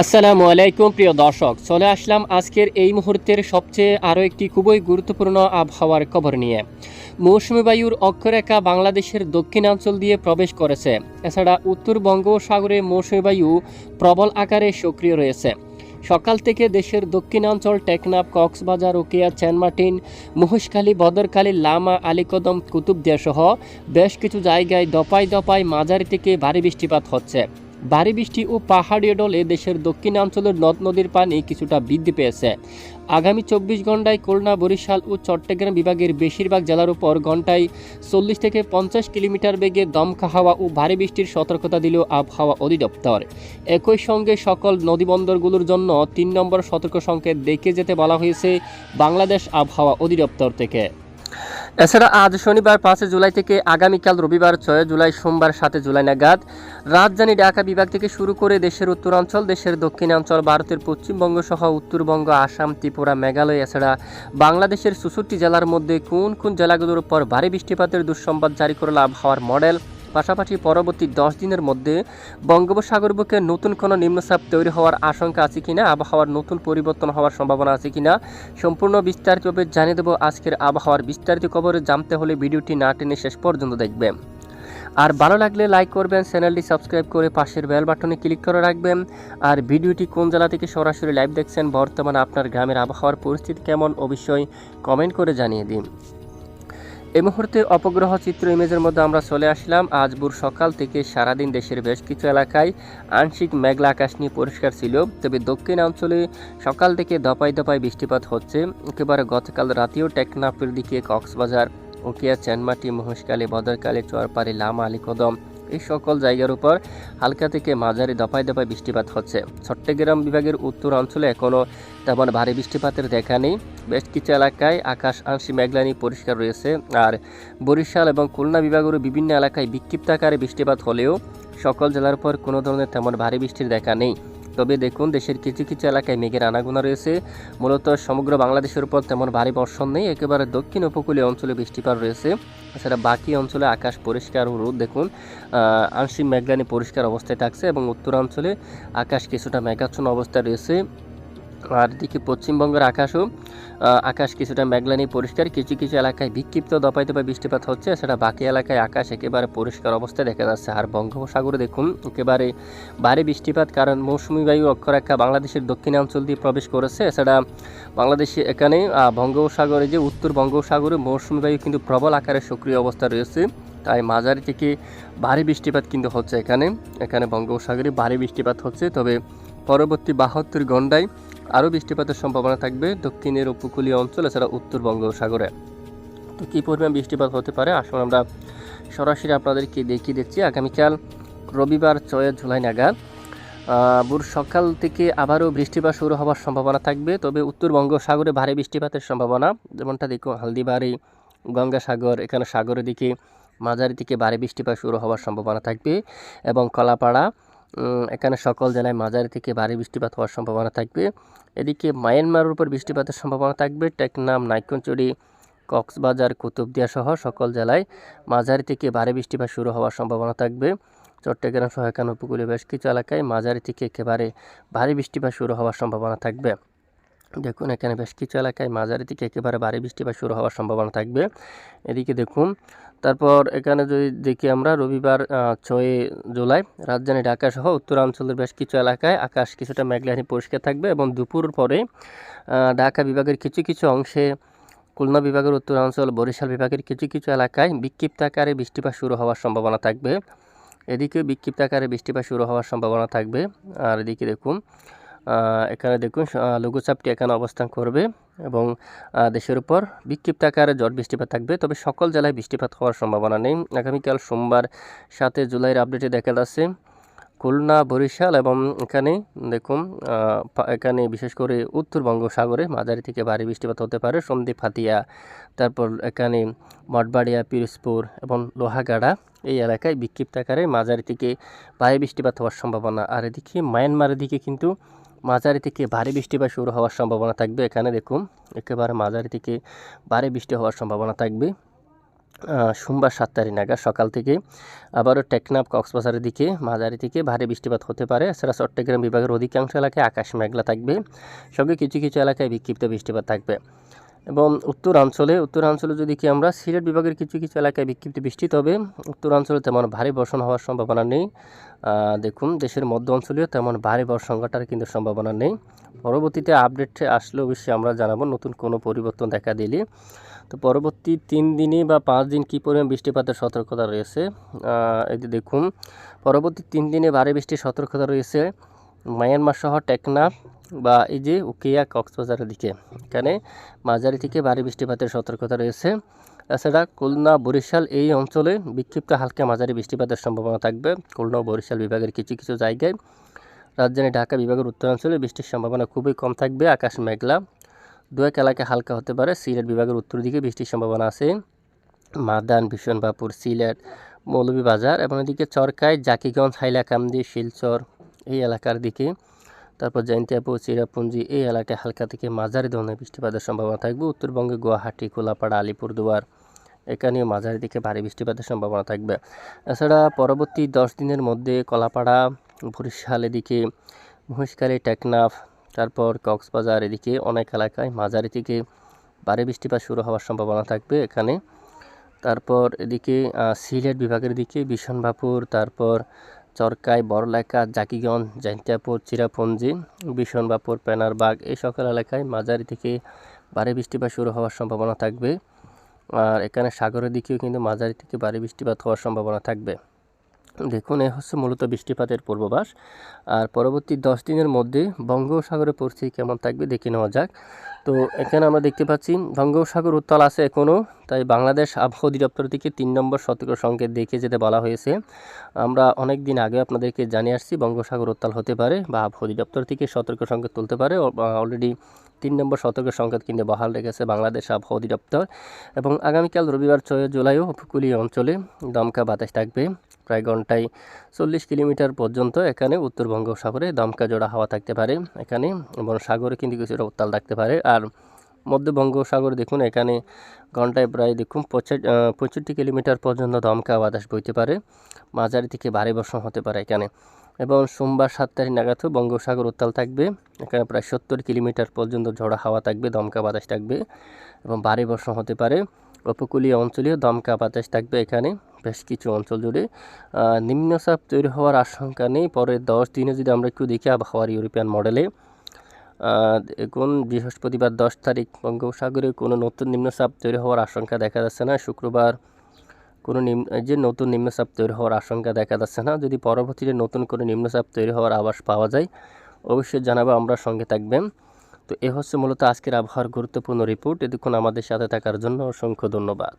আসসালামু আলাইকুম, প্রিয় দর্শক। চলে আসলাম আজকের এই মুহূর্তের সবচেয়ে আরও একটি খুবই গুরুত্বপূর্ণ আবহাওয়ার খবর নিয়ে। মৌসুমী বায়ুর অক্ষরেখা বাংলাদেশের দক্ষিণাঞ্চল দিয়ে প্রবেশ করেছে। এছাড়া উত্তর বঙ্গোপসাগরে মৌসুমী বায়ু প্রবল আকারে সক্রিয় রয়েছে। সকাল থেকে দেশের দক্ষিণাঞ্চল, টেকনাফ, কক্সবাজার ওকিয়া চ্যানমার্টিন মহেশখালী, বদরখালী, লামা, আলীকদম, কুতুবদিয়া সহ বেশ কিছু জায়গায় দপায় দপায় মাঝারি থেকে ভারী বৃষ্টিপাত হচ্ছে। ভারী বৃষ্টি ও পাহাড়ি ডলে দেশের দক্ষিণাঞ্চলের নদ নদীর পানি কিছুটা বৃদ্ধি পেয়েছে। আগামী চব্বিশ ঘন্টায় খুলনা, বরিশাল ও চট্টগ্রাম বিভাগের বেশিরভাগ জেলার উপর ঘন্টায় চল্লিশ থেকে পঞ্চাশ কিলোমিটার বেগে দমকা হাওয়া ও ভারী বৃষ্টির সতর্কতা দিল আবহাওয়া অধিদপ্তর। একই সঙ্গে সকল নদীবন্দরগুলোর জন্য তিন নম্বর সতর্ক সংকেত দেখে যেতে বলা হয়েছে বাংলাদেশ আবহাওয়া অধিদপ্তর থেকে। এছাড়া আজ শনিবার পাঁচই জুলাই থেকে আগামীকাল রবিবার ছয় জুলাই, সোমবার সাতে জুলাই নাগাদ রাজধানী ঢাকা বিভাগ থেকে শুরু করে দেশের উত্তরাঞ্চল, দেশের দক্ষিণাঞ্চল, ভারতের পশ্চিমবঙ্গ সহ উত্তরবঙ্গ, আসাম, ত্রিপুরা, মেঘালয়, এছাড়া বাংলাদেশের চৌষট্টি জেলার মধ্যে কোন কোন জেলাগুলোর উপর ভারী বৃষ্টিপাতের দুঃসংবাদ জারি করল হওয়ার মডেল? পাশাপাশি পরবর্তী দশ দিনের মধ্যে বঙ্গোপসাগর বুকে নতুন কোনো নিম্নচাপ তৈরি হওয়ার আশঙ্কা আছে কিনা, আবহাওয়ার নতুন পরিবর্তন হওয়ার সম্ভাবনা আছে কিনা, সম্পূর্ণ বিস্তারিতভাবে জানিয়ে দেবো আজকের আবহাওয়ার বিস্তারিত খবর জানতে হলে ভিডিওটি না টেনে শেষ পর্যন্ত দেখবেন। আর ভালো লাগলে লাইক করবেন চ্যানেলটি সাবস্ক্রাইব করে পাশের বেল বাটনে ক্লিক করে রাখবেন। আর ভিডিওটি কোন জেলা থেকে সরাসরি লাইভ দেখছেন, বর্তমানে আপনার গ্রামের আবহাওয়ার পরিস্থিতি কেমন, অবশ্যই কমেন্ট করে জানিয়ে দিন। এই মুহূর্তে অপগ্রহ চিত্র ইমেজের মধ্যে আমরা চলে আসলাম। আজ ভোর সকাল থেকে সারাদিন দেশের বেশ কিছু এলাকায় আংশিক মেঘলা আকাশ নিয়ে পরিষ্কার ছিল, তবে দক্ষিণ অঞ্চলে সকাল থেকে দপায় দপায় বৃষ্টিপাত হচ্ছে। একেবারে গতকাল রাতেও টেকনাফের দিকে কক্সবাজার ওকিয়া চ্যানমাটি মহেশকালী বদরকালী চরপাড়ি, লামা, আলীকদম এই সকল জায়গার উপর হালকা থেকে মাঝারি দফায় দফায় বৃষ্টিপাত হচ্ছে। চট্টগ্রাম বিভাগের উত্তর অঞ্চলে এখনও তেমন ভারী বৃষ্টিপাতের দেখা নেই। বেশ কিছু এলাকায় আকাশ আংশি মেঘলানি পরিষ্কার রয়েছে আর বরিশাল এবং খুলনা বিভাগেরও বিভিন্ন এলাকায় বিক্ষিপ্ত আকারে বৃষ্টিপাত হলেও সকল জেলার উপর কোনো ধরনের তেমন ভারী বৃষ্টির দেখা নেই। তবে দেখুন, দেশের কিছু কিছু এলাকায় মেঘের আনাগোনা রয়েছে। মূলত সমগ্র বাংলাদেশের উপর তেমন ভারী বর্ষণ নেই, একেবারে দক্ষিণ উপকূলীয় অঞ্চলে বৃষ্টিপাত রয়েছে। এছাড়া বাকি অঞ্চলে আকাশ পরিষ্কার ও রোদ, দেখুন আংশিক মেঘলানি পরিষ্কার অবস্থায় থাকছে এবং উত্তরাঞ্চলে আকাশ কিছুটা মেঘাচ্ছন্ন অবস্থায় রয়েছে। আর এদিকে পশ্চিমবঙ্গের আকাশও আকাশ কিছুটা মেঘলানি পরিষ্কার, কিছু কিছু এলাকায় বিক্ষিপ্ত দপায় দপায় বৃষ্টিপাত হচ্ছে সেটা বাকি এলাকায় আকাশ একেবারে পরিষ্কার অবস্থায় দেখা যাচ্ছে। আর বঙ্গোপসাগরে দেখুন, একেবারে ভারী বৃষ্টিপাত, কারণ মৌসুমী বায়ু অক্ষরেখা বাংলাদেশের দক্ষিণাঞ্চল দিয়ে প্রবেশ করেছে। এছাড়া বাংলাদেশে এখানে বঙ্গোপসাগরে যে উত্তর বঙ্গোপসাগরে মৌসুমী বায়ু কিন্তু প্রবল আকারে সক্রিয় অবস্থা রয়েছে, তাই মাঝারি থেকে ভারী বৃষ্টিপাত কিন্তু হচ্ছে এখানে। এখানে বঙ্গোপসাগরে ভারী বৃষ্টিপাত হচ্ছে, তবে পরবর্তী বাহাত্তর ঘন্টায় আরও বৃষ্টিপাতের সম্ভাবনা থাকবে দক্ষিণের উপকূলীয় অঞ্চল, এছাড়া উত্তর বঙ্গোপসাগরে তো কী পরিমাণ বৃষ্টিপাত হতে পারে? আসলে আমরা সরাসরি আপনাদেরকে দেখিয়ে দিচ্ছি। আগামীকাল রবিবার ছয় জুলাই নাগাদ ভোর সকাল থেকে আবারও বৃষ্টিপাত শুরু হওয়ার সম্ভাবনা থাকবে। তবে উত্তর বঙ্গোপসাগরে ভারী বৃষ্টিপাতের সম্ভাবনা, যেমনটা দেখুন হালদিবাড়ি, গঙ্গাসাগর, এখানে সাগরের দিকে মাঝারি থেকে ভারী বৃষ্টিপাত শুরু হওয়ার সম্ভাবনা থাকবে। এবং কলাপাড়া এখানে সকল জেলায় মাঝারি থেকে ভারী বৃষ্টিপাত হওয়ার সম্ভাবনা থাকবে। এদিকে মায়ানমারের উপর বৃষ্টিপাতের সম্ভাবনা থাকবে। টেকনাম, নাইকনচুরি, কক্সবাজার, কুতুবদিয়া সহ সকল জেলায় মাঝারি থেকে ভারী বৃষ্টিপাত শুরু হওয়ার সম্ভাবনা থাকবে। চট্টগ্রাম সহ এখানে উপকূলীয় বেশ কিছু এলাকায় মাঝারি থেকে একেবারে ভারী বৃষ্টিপাত শুরু হওয়ার সম্ভাবনা থাকবে। দেখুন, এখানে বেশ কিছু এলাকায় মাঝারি থেকে একেবারে ভারী বৃষ্টিপাত শুরু হওয়ার সম্ভাবনা থাকবে। এদিকে দেখুন তারপর এখানে যদি দেখি আমরা, রবিবার ছয় জুলাই, রাজধানী ঢাকা সহ উত্তরাঞ্চলের বেশ কিছু এলাকায় আকাশ কিছুটা মেঘলানি পরিষ্কার থাকবে এবং দুপুর পরে ঢাকা বিভাগের কিছু কিছু অংশে, খুলনা বিভাগের উত্তরাঞ্চল, বরিশাল বিভাগের কিছু কিছু এলাকায় বিক্ষিপ্ত আকারে বৃষ্টিপাত শুরু হওয়ার সম্ভাবনা থাকবে। এদিকে বিক্ষিপ্ত আকারে বৃষ্টিপাত শুরু হওয়ার সম্ভাবনা থাকবে। আর এদিকে দেখুন এখানে দেখুন লঘুচাপটি এখানে অবস্থান করবে এবং দেশের উপর বিক্ষিপ্ত আকারে ঝড় বৃষ্টিপাত থাকবে। তবে সকল জেলায় বৃষ্টিপাত হওয়ার সম্ভাবনা নেই। আগামীকাল সোমবার সাথে জুলাইয়ের আপডেটে দেখা যাচ্ছে, খুলনা, বরিশাল এবং এখানে দেখুন এখানে বিশেষ করে উত্তর বঙ্গোপসাগরে মাঝারি থেকে ভারী বৃষ্টিপাত হতে পারে। সন্দ্বীপ, হাতিয়া, তারপর এখানে মঠবাড়িয়া, পিরোজপুর এবং লোহাগাড়া এই এলাকায় বিক্ষিপ্ত আকারে মাঝারি থেকে ভারী বৃষ্টিপাত হওয়ার সম্ভাবনা। আর এদিকে মায়ানমারের দিকে কিন্তু মাঝারি থেকে ভারী বৃষ্টিপাত শুরু হওয়ার সম্ভাবনা থাকবে এখানে, দেখুন। একেবারে মাঝারি থেকে ভারী বৃষ্টি হওয়ার সম্ভাবনা থাকবে। সোমবার সাত তারিখ নাগাদ সকাল থেকে আবারও টেকনাফ কক্সবাজারের দিকে মাঝারি থেকে ভারী বৃষ্টিপাত হতে পারে। এছাড়া চট্টগ্রাম বিভাগের অধিকাংশ এলাকায় আকাশ মেঘলা থাকবে। সঙ্গে কিছু কিছু এলাকায় বিক্ষিপ্ত বৃষ্টিপাত থাকবে। এবং উত্তরাঞ্চলে উত্তরাঞ্চলে যদি কি আমরা সিলেট বিভাগের কিছু কিছু এলাকায় বিক্ষিপ্ত বৃষ্টি, তবে উত্তরাঞ্চলে তেমন ভারী বর্ষণ হওয়ার সম্ভাবনা নেই। দেখুন, দেশের মধ্য অঞ্চলেও তেমন ভারী বর্ষণ ঘটার কিন্তু সম্ভাবনা নেই। পরবর্তীতে আপডেট আসলে অবশ্যই আমরা জানাব নতুন কোনো পরিবর্তন দেখা দিলে। তো পরবর্তী তিন দিনে বা পাঁচ দিন কী পরিমাণ বৃষ্টিপাতের সতর্কতা রয়েছে? যে দেখুন, পরবর্তী তিন দিনে ভারী বৃষ্টির সতর্কতা রয়েছে। মায়ানমার সহ টেকনাফ বা এই যে উকিয়া কক্সবাজারের দিকে, এখানে মাঝারি থেকে ভারী বৃষ্টিপাতের সতর্কতা রয়েছে। এছাড়া খুলনা, বরিশাল এই অঞ্চলে বিক্ষিপ্ত হালকা মাঝারি বৃষ্টিপাতের সম্ভাবনা থাকবে। খুলনা বরিশাল বিভাগের কিছু কিছু জায়গায় রাজধানী ঢাকা বিভাগের উত্তরাঞ্চলে বৃষ্টির সম্ভাবনা খুবই কম থাকবে, আকাশ মেঘলা। দু এক এলাকায় হালকা হতে পারে, সিলেট বিভাগের উত্তর দিকে বৃষ্টির সম্ভাবনা আছে। মাদান ভীষণবাপুর সিলেট, মৌলভীবাজার এবং এদিকে চরকায়, জাকিগঞ্জ, হাইলাকান্দি, শিলচর এই এলাকার দিকে তারপর জয়ন্তিয়াপুর চিরাপুঞ্জি এই এলাকায় হালকা থেকে মাঝারি ধরনের বৃষ্টিপাতের সম্ভাবনা থাকবে। উত্তরবঙ্গে গুয়াহাটি, কোলাপাড়া, আলিপুরদুয়ার, এখানেও মাঝারি দিকে ভারী বৃষ্টিপাতের সম্ভাবনা থাকবে। এছাড়া পরবর্তী দশ দিনের মধ্যে কলাপাড়া, বরিশাল এদিকে মহিষকালী টেকনাফ, তারপর কক্সবাজার এদিকে অনেক এলাকায় মাঝারি থেকে ভারী বৃষ্টিপাত শুরু হওয়ার সম্ভাবনা থাকবে এখানে। তারপর এদিকে সিলেট বিভাগের দিকে বিশনবাপুর তারপর চরকাই, বড়লেখা, জাকিগঞ্জ, জাইন্তিয়াপুর, চিরাপুঞ্জি বিশনবাপুর পেনারবাগ, এই সকল এলাকায় মাঝারি থেকে ভারী বৃষ্টিপাত শুরু হওয়ার সম্ভাবনা থাকবে। আর এখানে সাগরের দিকেও কিন্তু মাঝারি থেকে ভারী বৃষ্টিপাত হওয়ার সম্ভাবনা থাকবে। দেখুন, এ হচ্ছে মূলত বৃষ্টিপাতের পূর্বাভাস। আর পরবর্তী দশ দিনের মধ্যে বঙ্গোপসাগরের পরিস্থিতি কেমন থাকবে দেখে নেওয়া যাক। তো এখানে আমরা দেখতে পাচ্ছি, বঙ্গোপসাগর উত্তাল আছে এখনও তাই বাংলাদেশ আবহাওয়া অধিদপ্তর থেকে তিন নম্বর সতর্ক সংকেত দেখে যেতে বলা হয়েছে। আমরা অনেক দিন আগে আপনাদেরকে জানিয়ে আসছি বঙ্গোপসাগর উত্তাল হতে পারে বা আবহাওয়া অধিদপ্তর থেকে সতর্ক সংকেত তুলতে পারে। অলরেডি তিন নম্বর সতর্ক সংকেত কিন্তু বহাল রেখেছে বাংলাদেশ আবহাওয়া অধিদপ্তর। এবং আগামীকাল রবিবার ছয় জুলাইও উপকূলীয় অঞ্চলে দমকা বাতাস থাকবে। প্রায় ঘন্টায় চল্লিশ কিলোমিটার পর্যন্ত এখানে উত্তর বঙ্গোপসাগরে দমকা জোড়া হাওয়া থাকতে পারে। এখানে এবং সাগরে কিন্তু কিছুটা উত্তাল থাকতে পারে। আর মধ্য বঙ্গোপসাগর দেখুন, এখানে ঘন্টায় প্রায় দেখুন পঁয়ষট্টি কিলোমিটার পর্যন্ত দমকা বাতাস বইতে পারে। মাঝারি থেকে ভারী বর্ষণ হতে পারে এখানে। এবং সোমবার সাত তারিখ নাগাদও বঙ্গোপসাগর উত্তাল থাকবে। এখানে প্রায় সত্তর কিলোমিটার পর্যন্ত ঝোড়া হাওয়া থাকবে, দমকা বাতাস থাকবে এবং ভারী বর্ষণ হতে পারে। উপকূলীয় অঞ্চলেও দমকা বাতাস থাকবে এখানে বেশ কিছু অঞ্চল জুড়ে। নিম্নচাপ তৈরি হওয়ার আশঙ্কা নেই। পরের দশ দিনে যদি আমরা একটু দেখি আবহাওয়ার ইউরোপিয়ান মডেলে দেখুন বৃহস্পতিবার দশ তারিখ বঙ্গোপসাগরে কোনো নতুন নিম্নচাপ তৈরি হওয়ার আশঙ্কা দেখা যাচ্ছে না? শুক্রবার কোনো নিম্ন যে নতুন নিম্নচাপ তৈরি হওয়ার আশঙ্কা দেখা যাচ্ছে না। যদি পরবর্তীতে নতুন কোনো নিম্নচাপ তৈরি হওয়ার আভাস পাওয়া যায়, অবশ্যই জানাব, আমরা সঙ্গে থাকবেন। তো এ হচ্ছে মূলত আজকের আবহাওয়ার গুরুত্বপূর্ণ রিপোর্ট এতক্ষণ আমাদের সাথে থাকার জন্য অসংখ্য ধন্যবাদ।